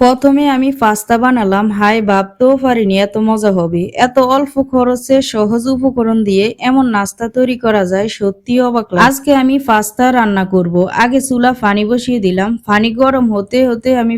প্রথমে আমি পাস্তা বানালাম। হাই ভাবতেও পারিনি এত মজা হবে। এত অল্প খরচে সহজ উপকরণ দিয়ে এমন নাস্তা তৈরি করা যায় সত্যি অবাক আজকে আমি পাস্তা রান্না করব। আগে চুলা ফানি বসিয়ে দিলাম। ফানি গরম হতে হতে আমি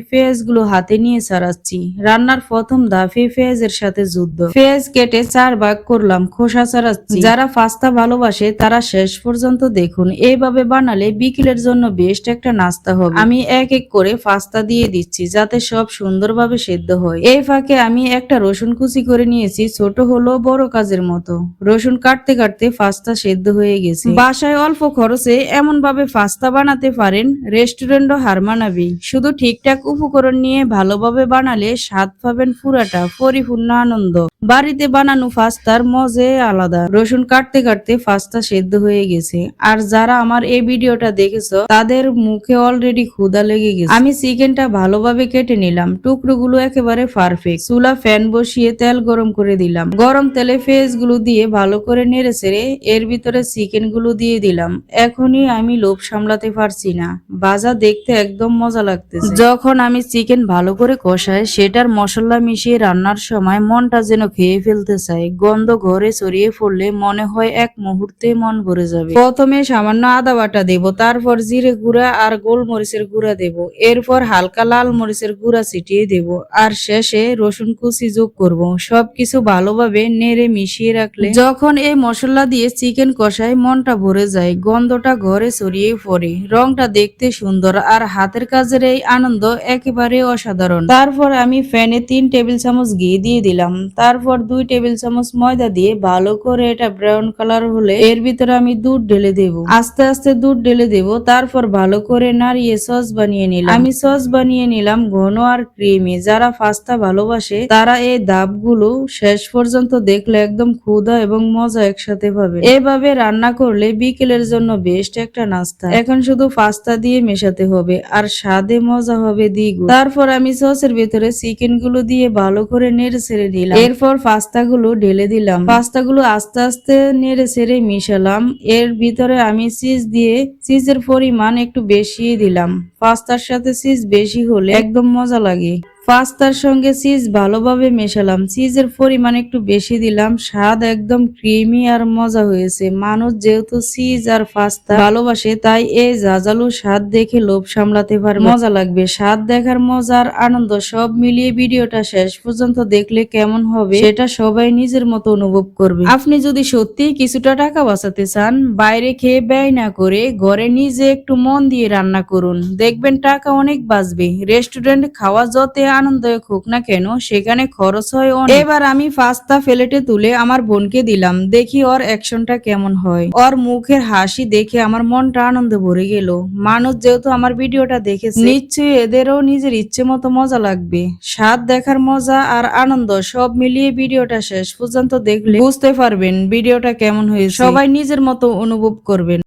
গুলো হাতে নিয়ে ছাড়াচ্ছি রান্নার প্রথম ধাপে পেঁয়াজের সাথে যুদ্ধ। পেঁয়াজ কেটে চার ভাগ করলাম, খোসা ছাড়াচ্ছি যারা পাস্তা ভালোবাসে তারা শেষ পর্যন্ত দেখুন। এইভাবে বানালে বিকেলের জন্য বেস্ট একটা নাস্তা হবে। আমি এক এক করে পাস্তা দিয়ে দিচ্ছি, যাতে সব সুন্দরভাবে সেদ্ধ হয়। এই ফাঁকে আমি একটা রসুন কুচি করে নিয়েছি, ছোট হলো বড় কাজের মতো। রসুন কাটতে কাটতে ফাস্তা সেদ্ধ হয়ে গেছে। বাসায় অল্প খরচে এমন ভাবে ফাস্তা বানাতে পারেন রেস্টুরেন্টও হার মানাবি শুধু ঠিকঠাক উপকরণ নিয়ে ভালোভাবে বানালে স্বাদ পাবেন পুরাটা, পরিপূর্ণ আনন্দ। বাড়িতে বানানো ফাস্তার মজে আলাদা। রসুন কাটতে কাটতে ফাস্তা সেদ্ধ হয়ে গেছে। আর যারা আমার এই ভিডিওটা দেখেছ, তাদের মুখে অলরেডি ক্ষুদা লেগে গেছে। আমি চিকেনটা ভালোভাবে কেটে নিলাম। টুকরোগুলো একেবারে পারফেক্ট চুলা ফ্যান বসিয়ে তেল গরম করে দিলাম। গরম তেলে ফেসগুলো দিয়ে ভালো করে নেড়ে ছেড়ে এর ভিতরে চিকেনগুলো দিয়ে দিলাম। এখনই আমি লোভ সামলাতে পারছি না। বাজা দেখতে একদম মজা লাগতেছে। যখন আমি চিকেন ভালো করে কষাই, সেটার মশলা মিশিয়ে রান্নার সময় মনটা যেন খেয়ে ফেলতে চাই গন্ধ ঘরে ছড়িয়ে পড়লে মনে হয় এক মুহূর্তে মন ভরে যাবে। প্রথমে সামান্য আদা বাটা দেব, তারপর জিরে গুঁড়া আর গোলমরিচের গুঁড়া দেব। এরপর হালকা লাল মরিচের গুঁড়া ছিটিয়ে দেব। আর শেষে রসুন কুচি যোগ করব। সবকিছু ভালোভাবে নেড়ে মিশিয়ে রাখলে যখন এই মশলা দিয়ে চিকেন কষায় মনটা ভরে যায়, গন্ধটা ঘরে ছড়িয়ে পড়ে। রংটা দেখতে সুন্দর আর হাতের কাজের এই আনন্দ একেবারে অসাধারণ। তারপর আমি ফ্যানে তিন টেবিল চামচ ঘি দিয়ে দিলাম। তারপর দুই টেবিল চামচ ময়দা দিয়ে ভালো করে এটা ব্রাউন কালার হলে এর ভিতরে আমি দুধ ঢেলে দেব। আস্তে আস্তে দুধ ঢেলে দেব। তারপর ভালো করে নাড়িয়ে সস বানিয়ে নিলাম। আমি সস বানিয়ে নিলাম ঘন আর ক্রিমি যারা পাস্তা ভালোবাসে, তারা এই ধাপগুলো শেষ পর্যন্ত দেখলে একদম ক্ষুধা এবং মজা একসাথে পাবে। এভাবে রান্না করলে বিকেলের জন্য বেস্ট একটা নাস্তা। এখন শুধু পাস্তা দিয়ে মেশাতে হবে, আর স্বাদে মজা হবে দ্বিগুণ। তারপর আমি সসের ভেতরে চিকেনগুলো দিয়ে ভালো করে নেড়ে ছেড়ে দিলাম এরপর পাস্তা গুলো ঢেলে দিলাম। পাস্তা গুলো আস্তে আস্তে নেড়ে ছেড়ে মিশালাম। এর ভিতরে আমি চিজ দিয়ে চিজের পরিমাণ একটু বেশি দিলাম। পাস্তার সাথে চিজ বেশি হলে একদম মজা লাগে। পাস্তার সঙ্গে চিজ ভালোভাবে মেশালাম। চিজের পরিমাণ একটু বেশি দিলাম। স্বাদ একদম ক্রিমি আর মজা হয়েছে। মানুষ যেহেতু চিজ আর পাস্তা ভালোবাসে, তাই এই জাজালু স্বাদ দেখে লোভ সামলাতে পারে। মজা লাগবে। স্বাদ দেখার মজার আনন্দ সব মিলিয়ে ভিডিওটা শেষ পর্যন্ত দেখলে কেমন হবে, সেটা সবাই নিজের মতো অনুভব করবে। আপনি যদি সত্যি কিছুটা টাকা বাঁচাতে চান, বাইরে খেয়ে ব্যয় না করে ঘরে নিজে একটু মন দিয়ে রান্না করুন। দেখবেন টাকা অনেক বাঁচবে। রেস্টুরেন্ট খাওয়া যত আনন্দদায়ক হোক না কেন সেখানে খরচ হয় এবার আমি পাস্তা ফেলেটে তুলে আমার বোনকে দিলাম। দেখি ওর অ্যাকশনটা কেমন হয়। ওর মুখের হাসি দেখে আমার মনটা আনন্দে ভরে গেল। মানুষ যেহেতু আমার ভিডিওটা দেখেছে নিশ্চয়ই এদেরও নিজের ইচ্ছে মতো মজা লাগবে। স্বাদ দেখার মজা আর আনন্দ সব মিলিয়ে ভিডিওটা শেষ পর্যন্ত দেখলে বুঝতে পারবেন ভিডিওটা কেমন হয়েছে। সবাই নিজের মতো অনুভব করবেন।